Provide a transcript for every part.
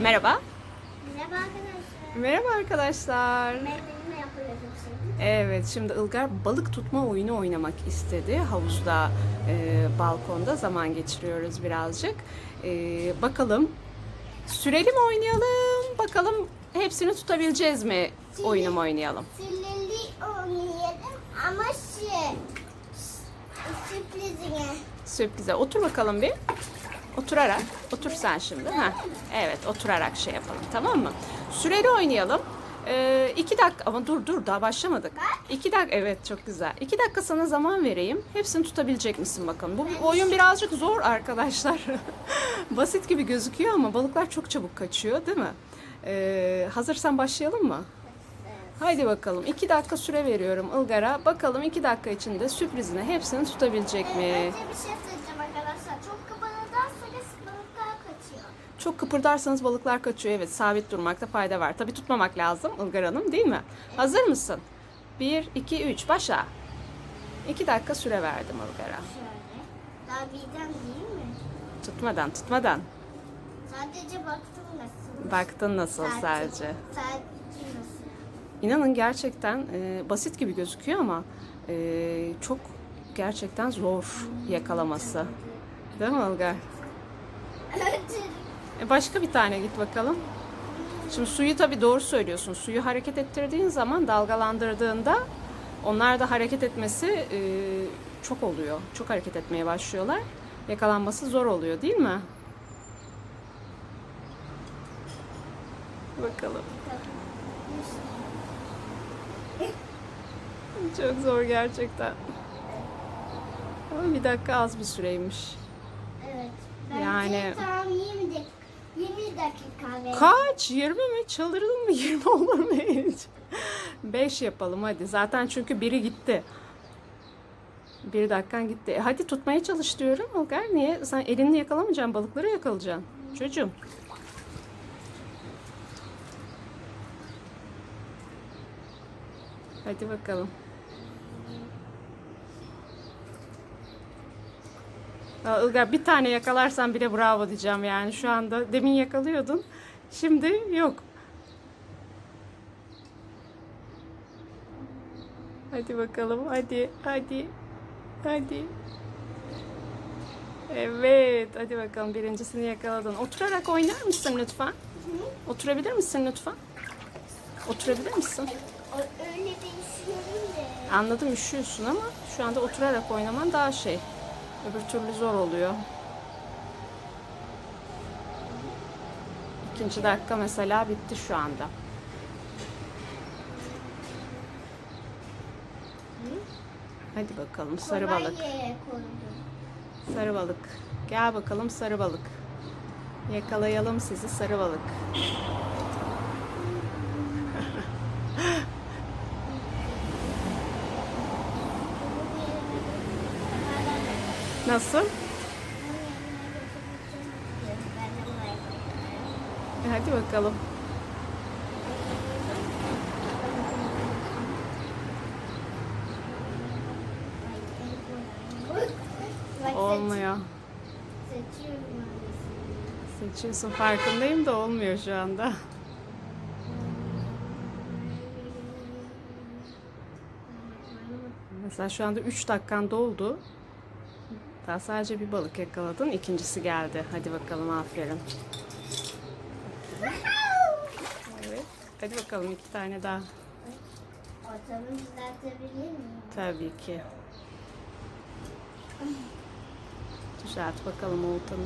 Merhaba. Merhaba arkadaşlar. Merhaba arkadaşlar. Evet, şimdi Ilgar balık tutma oyunu oynamak istedi. Havuzda, e, balkonda zaman geçiriyoruz birazcık. E, bakalım, süreli mi oynayalım? Bakalım hepsini tutabileceğiz mi? Oyunu mu oynayalım? Sinirli oynayalım ama şey sürprizine. Sürprize. Otur bakalım bir. Oturarak. Otur sen şimdi. Ha. Evet, oturarak şey yapalım. Tamam mı? Süreli oynayalım. Ee, iki dakika ama dur dur daha başlamadık. İki dakika evet çok güzel. İki dakika sana zaman vereyim. Hepsini tutabilecek misin bakalım. Bu oyun birazcık zor arkadaşlar. Basit gibi gözüküyor ama balıklar çok çabuk kaçıyor değil mi? Ee, hazırsan başlayalım mı? Haydi bakalım. iki dakika süre veriyorum Ilgar'a. Bakalım iki dakika içinde sürprizine hepsini tutabilecek mi? Önce bir şey söyleyeceğim arkadaşlar. Çok kıpırdarsanız balıklar kaçıyor. Çok kıpırdarsanız balıklar kaçıyor. Evet sabit durmakta fayda var. Tabii tutmamak lazım Ilgar Hanım değil mi? Hazır mısın? 1, 2, 3 başla. 2 dakika süre verdim Ilgar'a. Şöyle. Daha birden değil mi? Tutmadan tutmadan. Sadece baktım nasıl. Baktın nasıl sadece. Sadece nasıl? İnanın gerçekten e, basit gibi gözüküyor ama e, çok gerçekten zor yakalaması. Değil mi Ilgar? E başka bir tane git bakalım. Şimdi suyu tabii doğru söylüyorsun. Suyu hareket ettirdiğin zaman dalgalandırdığında onlar da hareket etmesi e, çok oluyor. Çok hareket etmeye başlıyorlar. Yakalanması zor oluyor değil mi? Bakalım. Çok zor gerçekten. Ama bir dakika az bir süreymiş. Evet. Yani- tam 20 dakika. 20 dakika ve Kaç? 20 mi? Çıldırdın mı? 20 olur mu hiç? 5 yapalım hadi. Zaten çünkü biri gitti. Bir dakikan gitti. E hadi tutmaya çalış diyorum Ilgar. Niye? Sen elinle yakalamayacaksın. Balıkları yakalayacaksın. Çocuğum. Hadi bakalım. Ilgar bir tane yakalarsan bile bravo diyeceğim yani şu anda. Demin yakalıyordun. Şimdi yok. Hadi bakalım. Hadi. Hadi. Hadi. Evet. Hadi bakalım. Birincisini yakaladın. Oturarak oynar mısın lütfen? Oturabilir misin lütfen? Oturabilir misin? Öyle değişiyorum de. Anladım üşüyorsun ama şu anda oturarak oynaman daha şey. Öbür türlü zor oluyor. İkinci dakika mesela bitti şu anda. Hadi bakalım sarı balık. Sarı balık. Gel bakalım sarı balık. Yakalayalım sizi sarı balık. Nasıl? E, Hadi bakalım. Olmuyor. Seçiyorsun farkındayım da olmuyor şu anda. Mesela şu anda 3 dakikan doldu. Daha sadece bir balık yakaladın. İkincisi geldi. Hadi bakalım aferin. Evet. Hadi bakalım iki tane daha. Ortamı düzeltebilir miyim? Tabii ki. Düzelt bakalım oltanı.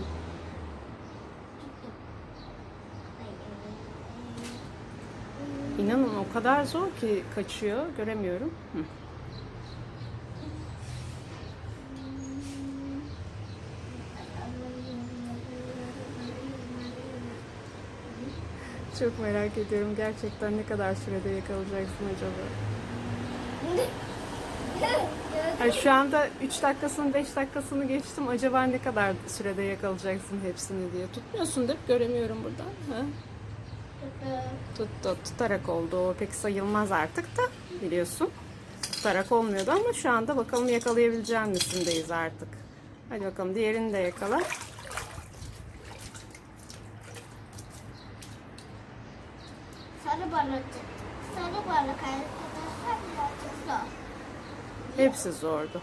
İnanın o kadar zor ki kaçıyor. Göremiyorum. Hı. Çok merak ediyorum gerçekten ne kadar sürede yakalayacaksın acaba? Yani şu anda 3 dakikasını 5 dakikasını geçtim. Acaba ne kadar sürede yakalayacaksın hepsini diye. Tutmuyorsun değil mi? Göremiyorum buradan. Ha? Tuttu. Tutarak oldu. O pek sayılmaz artık da biliyorsun. Tutarak olmuyordu ama şu anda bakalım yakalayabileceğin misindeyiz artık. Hadi bakalım diğerini de yakala. Sarı balık. Sarı balık arkadaşlar birazcık zor. Hepsi zordu.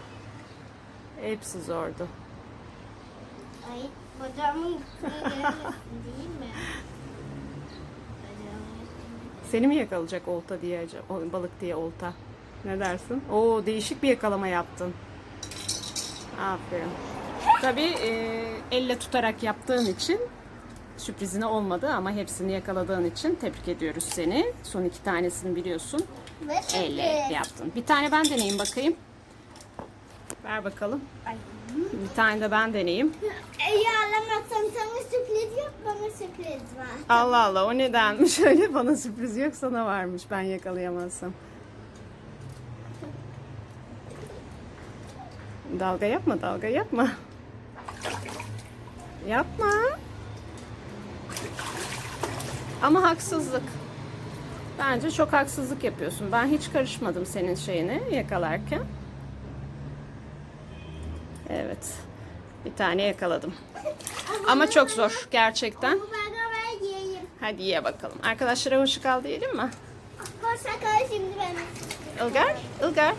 Hepsi zordu. Ay bacağımın üstüne gelmesin değil mi? Seni mi yakalayacak olta diye acaba? balık diye olta. Ne dersin? Oo değişik bir yakalama yaptın. Aferin. Tabii e, elle tutarak yaptığın için sürprizine olmadı ama hepsini yakaladığın için tebrik ediyoruz seni. Son iki tanesini biliyorsun. Ve Elle yaptın. Bir tane ben deneyeyim bakayım. Ver bakalım. Ay. Bir tane de ben deneyeyim. Eğer sana sürpriz yok bana sürpriz var. Allah Allah o nedenmiş öyle bana sürpriz yok sana varmış ben yakalayamazsam. Dalga yapma dalga yapma. Yapma. Ama haksızlık. Bence çok haksızlık yapıyorsun. Ben hiç karışmadım senin şeyine yakalarken. Evet. Bir tane yakaladım. Ama çok zor gerçekten. Hadi ye bakalım. Arkadaşlara hoşça kal diyelim mi? Hoşça kal şimdi ben. Ilgar, Ilgar,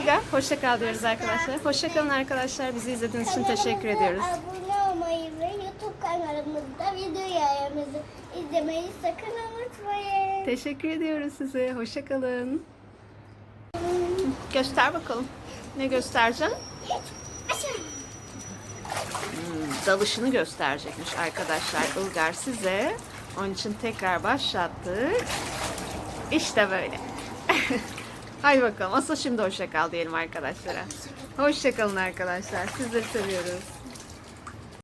Ilgar. Hoşça kal diyoruz arkadaşlar. Hoşça kalın arkadaşlar. Bizi izlediğiniz için teşekkür ediyoruz. Abone olmayı ve YouTube kanalımızda videolarımızı izlemeyi sakın unutmayın. Teşekkür ediyoruz size. Hoşça kalın. Göster bakalım. Ne göstereceksin? Aşağı. Dalışını gösterecekmiş arkadaşlar Ilgar size. Onun için tekrar başlattık. İşte böyle. Hadi bakalım. Asıl şimdi hoşça kal diyelim arkadaşlara. Hoşça kalın arkadaşlar. Sizleri seviyoruz.